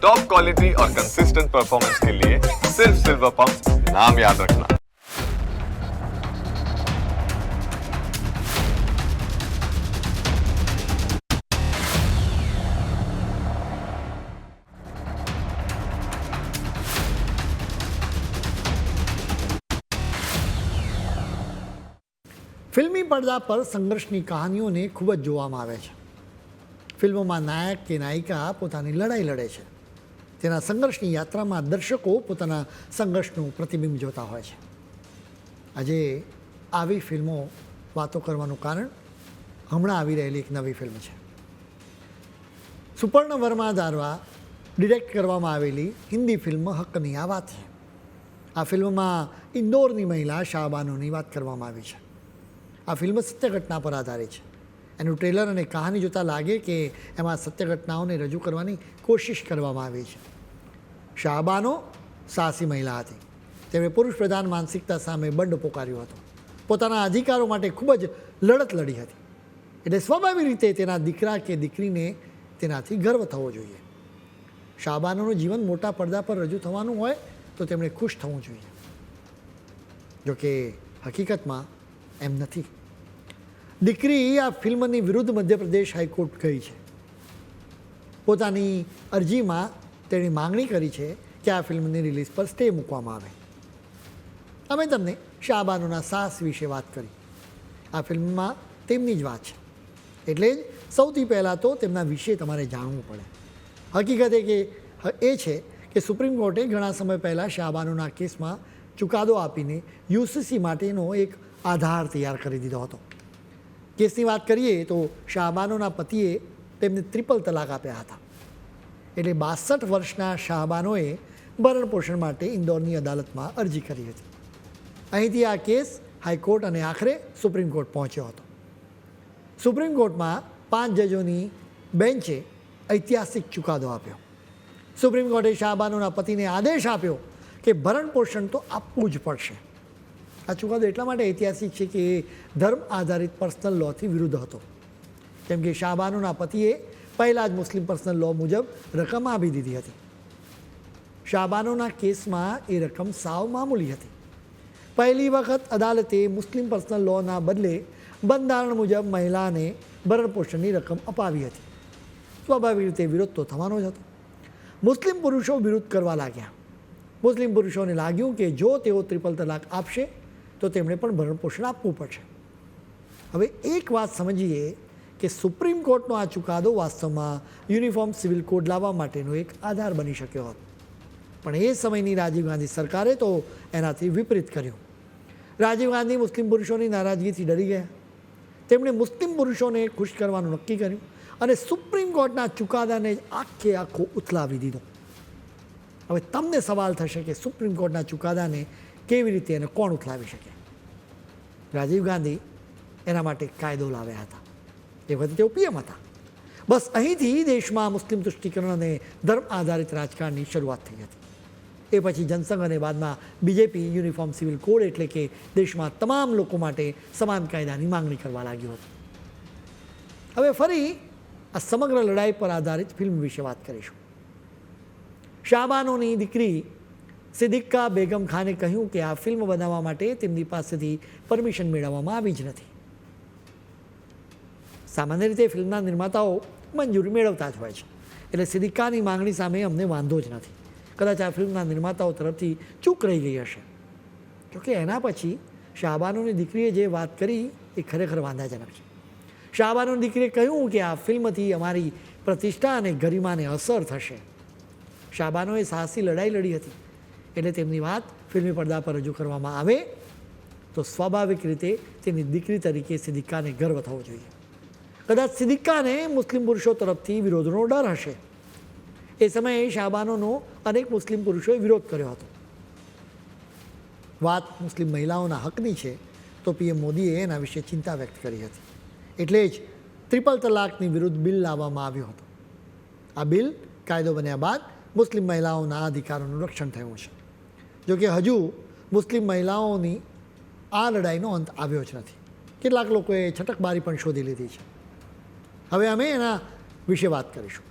Top quality और consistent performance के लिए सिर्फ सिल्वर पंप नाम याद रखना ફિલ્મી પડદા પર સંઘર્ષની કહાનીઓને ખૂબ જ જોવામાં આવે છે ફિલ્મોમાં નાયક કે નાયિકા પોતાની લડાઈ લડે છે તેના સંઘર્ષની યાત્રામાં દર્શકો પોતાના સંઘર્ષનું પ્રતિબિંબ જોતા હોય છે. આજે આવી ફિલ્મો વાતો કરવાનું કારણ હમણાં આવી રહેલી એક નવી ફિલ્મ છે. સુપર્ણ વર્મા દ્વારા ડિરેક્ટ કરવામાં આવેલી હિન્દી ફિલ્મ હકની આ વાત છે. આ ફિલ્મમાં ઇન્દોરની મહિલા શાહબાનોની વાત કરવામાં આવી છે. આ ફિલ્મ સત્ય ઘટના પર આધારિત છે. એનું ટ્રેલર અને કહાની જોતાં લાગે કે એમાં સત્ય ઘટનાઓને રજૂ કરવાની કોશિશ કરવામાં આવી છે. શાહબાનો સાહસી મહિલા હતી. તેમણે પુરુષ પ્રધાન માનસિકતા સામે બંડ પોકાર્યો હતો. પોતાના અધિકારો માટે ખૂબ જ લડત લડી હતી. એટલે સ્વાભાવિક રીતે તેના દીકરા કે દીકરીને તેનાથી ગર્વ થવો જોઈએ. શાહબાનોનું જીવન મોટા પડદા પર રજૂ થવાનું હોય તો તેમણે ખુશ થવું જોઈએ. જોકે હકીકતમાં એમ નથી. દીકરી આ ફિલ્મની વિરુદ્ધ મધ્યપ્રદેશ હાઈકોર્ટ ગઈ છે. પોતાની અરજીમાં તેણે માંગણી કરી છે કે આ ફિલ્મની રિલીઝ પર સ્ટે મૂકવામાં આવે. અમે તમને શાહબાનોના સાહસ વિશે વાત કરી. આ ફિલ્મમાં તેમની જ વાત છે. એટલે જ સૌથી પહેલાં તો તેમના વિશે તમારે જાણવું પડે. હકીકત એ કે, એ છે કે સુપ્રીમ કોર્ટે ઘણા સમય પહેલાં શાહબાનોના કેસમાં ચુકાદો આપીને યુસીસી માટેનો એક આધાર તૈયાર કરી દીધો હતો. કેસની વાત કરીએ તો શાહબાનોના પતિએ તેમને ત્રિપલ તલાક આપ્યા હતા. એટલે બાસઠ વર્ષના શાહબાનોએ ભરણ પોષણ માટે ઇન્દોરની અદાલતમાં અરજી કરી હતી. અહીંથી આ કેસ હાઈકોર્ટ અને આખરે સુપ્રીમ કોર્ટ પહોંચ્યો હતો. સુપ્રીમ કોર્ટમાં પાંચ જજોની બેન્ચે ઐતિહાસિક ચુકાદો આપ્યો. સુપ્રીમ કોર્ટે શાહબાનોના પતિને આદેશ આપ્યો કે ભરણ પોષણ તો આપવું જ પડશે. આ ચુકાદો એટલા માટે ઐતિહાસિક છે કે એ ધર્મ આધારિત પર્સનલ લોથી વિરુદ્ધ હતો. કેમ કે શાહબાનોના પતિએ પહેલાં જ મુસ્લિમ પર્સનલ લો મુજબ રકમ આપી દીધી હતી. શાહબાનોના કેસમાં એ રકમ સાવ મામૂલી હતી. પહેલી વખત અદાલતે મુસ્લિમ પર્સનલ લોના બદલે બંધારણ મુજબ મહિલાને ભરણપોષણની રકમ અપાવી હતી. સ્વાભાવિક રીતે વિરોધ તો થવાનો જ હતો. મુસ્લિમ પુરુષો વિરોધ કરવા લાગ્યા. મુસ્લિમ પુરુષોને લાગ્યું કે જો તેઓ ત્રિપલ તલાક આપશે તો તેમણે પણ ભરણપોષણ આપવું પડશે. હવે એક વાત સમજીએ કે સુપ્રીમ કોર્ટનો આ ચુકાદો વાસ્તવમાં યુનિફોર્મ સિવિલ કોડ લાવવા માટેનો એક આધાર બની શક્યો હતો. પણ એ સમયની રાજીવ ગાંધી સરકારે તો એનાથી વિપરીત કર્યું. રાજીવ ગાંધી મુસ્લિમ પુરુષોની નારાજગીથી ડરી ગયા. તેમણે મુસ્લિમ પુરુષોને ખુશ કરવાનું નક્કી કર્યું અને સુપ્રીમ કોર્ટના ચુકાદાને જ આખે આખો ઉથલાવી દીધો. હવે તમને સવાલ થશે કે સુપ્રીમ કોર્ટના ચુકાદાને કેવી રીતે એને કોણ ઉથલાવી શકે? રાજીવ ગાંધી એના માટે કાયદો લાવ્યા હતા. એ વખતે તેઓ પીએમ હતા. બસ અહીંથી દેશમાં મુસ્લિમ તુષ્ટિકરણ અને ધર્મ આધારિત રાજકારણની શરૂઆત થઈ હતી. એ પછી જનસંઘ અને બાદમાં બીજેપી યુનિફોર્મ સિવિલ કોડ એટલે કે દેશમાં તમામ લોકો માટે સમાન કાયદાની માંગણી કરવા લાગ્યું હતું. હવે ફરી આ સમગ્ર લડાઈ પર આધારિત ફિલ્મ વિશે વાત કરીશું. શાહબાનોની દીકરી સિદ્દિક્કા બેગમ ખાને કહ્યું કે આ ફિલ્મ બનાવવા માટે તેમની પાસેથી પરમિશન મેળવવામાં આવી જ નથી. સામાન્ય રીતે ફિલ્મના નિર્માતાઓ મંજૂરી મેળવતા જ હોય છે. એટલે સિદ્દિક્કાની માંગણી સામે અમને વાંધો જ નથી. કદાચ આ ફિલ્મના નિર્માતાઓ તરફથી ચૂક રહી ગઈ હશે. જોકે એના પછી શાહબાનોની દીકરીએ જે વાત કરી એ ખરેખર વાંધાજનક છે. શાહબાનોની દીકરીએ કહ્યું કે આ ફિલ્મથી અમારી પ્રતિષ્ઠા અને ગરિમાને અસર થશે. શાહબાનોએ સાહસી લડાઈ લડી હતી. એટલે તેમની વાત ફિલ્મી પડદા પર રજૂ કરવામાં આવે તો સ્વાભાવિક રીતે તેની દીકરી તરીકે સિદ્ધિકાને ગર્વ થવો જોઈએ. કદાચ સિદ્ધિકાને મુસ્લિમ પુરુષો તરફથી વિરોધનો ડર હશે. એ સમયે શાહબાનોનો અનેક મુસ્લિમ પુરુષોએ વિરોધ કર્યો હતો. વાત મુસ્લિમ મહિલાઓના હકની છે તો પીએમ મોદીએ એના વિશે ચિંતા વ્યક્ત કરી હતી. એટલે જ ત્રિપલ તલાકની વિરુદ્ધ બિલ લાવવામાં આવ્યો હતો. આ બિલ કાયદો બન્યા બાદ મુસ્લિમ મહિલાઓના અધિકારોનું રક્ષણ થયું છે. જોકે હજુ મુસ્લિમ મહિલાઓની આ લડાઈનો અંત આવ્યો જ નથી. કેટલાક લોકોએ છટકબારી પણ શોધી લીધી છે. હવે અમે એના વિશે વાત કરીશું.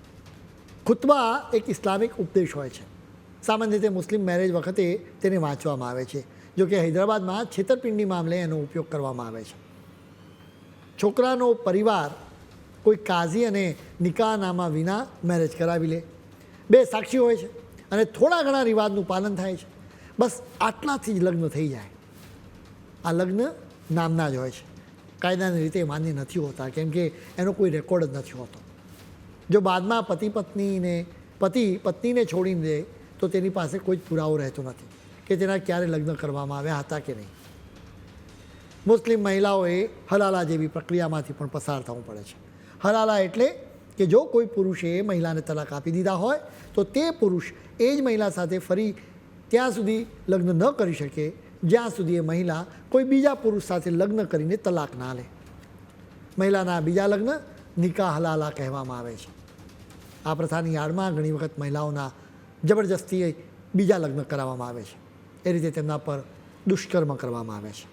ખુતબા એક ઇસ્લામિક ઉપદેશ હોય છે. સામાન્ય રીતે મુસ્લિમ મેરેજ વખતે તેને વાંચવામાં આવે છે. જોકે હૈદરાબાદમાં છેતરપિંડી મામલે એનો ઉપયોગ કરવામાં આવે છે. છોકરાનો પરિવાર કોઈ કાઝી અને નિકાહનામા વિના મેરેજ કરાવી લે. બે સાક્ષી હોય છે અને થોડા ઘણા રિવાજનું પાલન થાય છે. બસ આટલાથી જ લગ્ન થઈ જાય. આ લગ્ન નામના જ હોય છે. કાયદાની રીતે માન્ય નથી હોતા, કેમ કે એનો કોઈ રેકોર્ડ જ નથી હોતો. જો બાદમાં પતિ પત્નીને પતિ પત્નીને છોડીને દે, તો તેની પાસે કોઈ જ પુરાવો રહેતો નથી કે તેના ક્યારે લગ્ન કરવામાં આવ્યા હતા કે નહીં. મુસ્લિમ મહિલાઓએ હલાલા જેવી પ્રક્રિયામાંથી પણ પસાર થવું પડે છે. હલાલા એટલે કે જો કોઈ પુરુષે મહિલાને તલાક આપી દીધા હોય, તો તે પુરુષ એ જ મહિલા સાથે ફરી ત્યાં સુધી લગ્ન ન કરી શકે, જ્યાં સુધી એ મહિલા કોઈ બીજા પુરુષ સાથે લગ્ન કરીને તલાક ના લે. મહિલાના બીજા લગ્ન નિકાહ હલાલા કહેવામાં આવે છે. આ પ્રથાની આડમાં ઘણી વખત મહિલાઓના જબરજસ્તી બીજા લગ્ન કરાવવામાં આવે છે. એ રીતે તેમના પર દુષ્કર્મ કરવામાં આવે છે.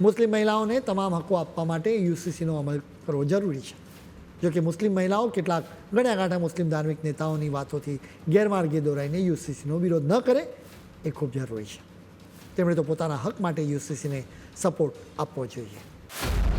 મુસ્લિમ મહિલાઓને તમામ હકો આપવા માટે યુસીસીનો અમલ કરવો જરૂરી છે. જો કે મુસ્લિમ મહિલાઓ કેટલાક ગણ્યાગાંઠા મુસ્લિમ ધાર્મિક નેતાઓની વાતોથી ગેરમાર્ગે દોરાઈને યુસીસીનો વિરોધ ન કરે, એ ખૂબ જરૂરી છે. તેમણે તો પોતાના હક માટે યુસીસીને સપોર્ટ આપવો જોઈએ.